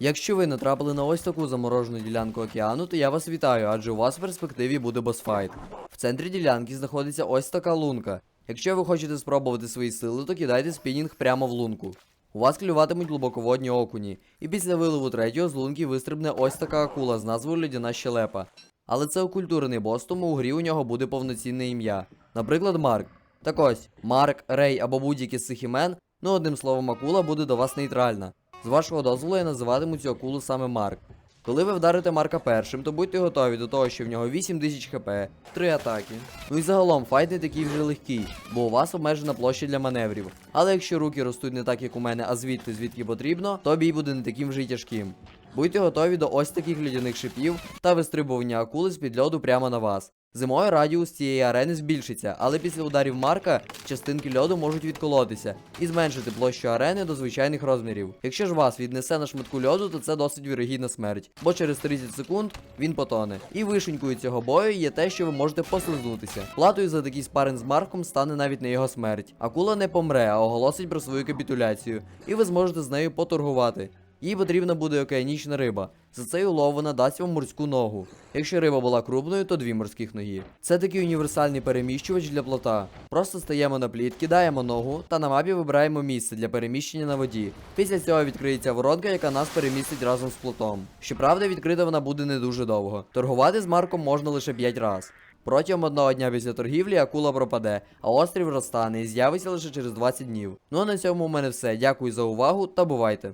Якщо ви натрапили на ось таку заморожену ділянку океану, то я вас вітаю, адже у вас в перспективі буде босфайт. В центрі ділянки знаходиться ось така лунка. Якщо ви хочете спробувати свої сили, то кидайте спінінг прямо в лунку. У вас клюватимуть глибоководні окуні, і після виливу третього з лунки вистрибне ось така акула з назвою Льодяна щелепа. Але це окультурений бос, тому у грі у нього буде повноцінне ім'я. Наприклад, Марк. Так ось, Марк, Рей або будь-який з цих імен, ну одним словом, акула буде до вас нейтральна. З вашого дозволу я називатиму цю акулу саме Марк. Коли ви вдарите Марка першим, то будьте готові до того, що в нього 8000 хп, 3 атаки. Ну і загалом файт не такий вже легкий, бо у вас обмежена площа для маневрів. Але якщо руки ростуть не так, як у мене, а звідти, звідки потрібно, то бій буде не таким вже й тяжким. Будьте готові до ось таких льодяних шипів та вистрибування акули з під льоду прямо на вас. Зимою радіус цієї арени збільшиться, але після ударів Марка частинки льоду можуть відколотися і зменшити площу арени до звичайних розмірів. Якщо ж вас віднесе на шматку льоду, то це досить вірогідна смерть, бо через 30 секунд він потоне. І вишенькою цього бою є те, що ви можете послизнутися. Платою за такий спарен з Марком стане навіть не його смерть. Акула не помре, а оголосить про свою капітуляцію, і ви зможете з нею поторгувати. Їй потрібна буде океанічна риба. За цей улов вона дасть вам морську ногу. Якщо риба була крупною, то дві морських ноги. Це такий універсальний переміщувач для плота. Просто стаємо на плід, кидаємо ногу та на мапі вибираємо місце для переміщення на воді. Після цього відкриється воронка, яка нас перемістить разом з плотом. Щоправда, відкрита вона буде не дуже довго. Торгувати з Марком можна лише 5 раз. Протягом одного дня після торгівлі акула пропаде, а острів розтане і з'явиться лише через 20 днів. Ну а на цьому у мене все. Дякую за увагу та бувайте.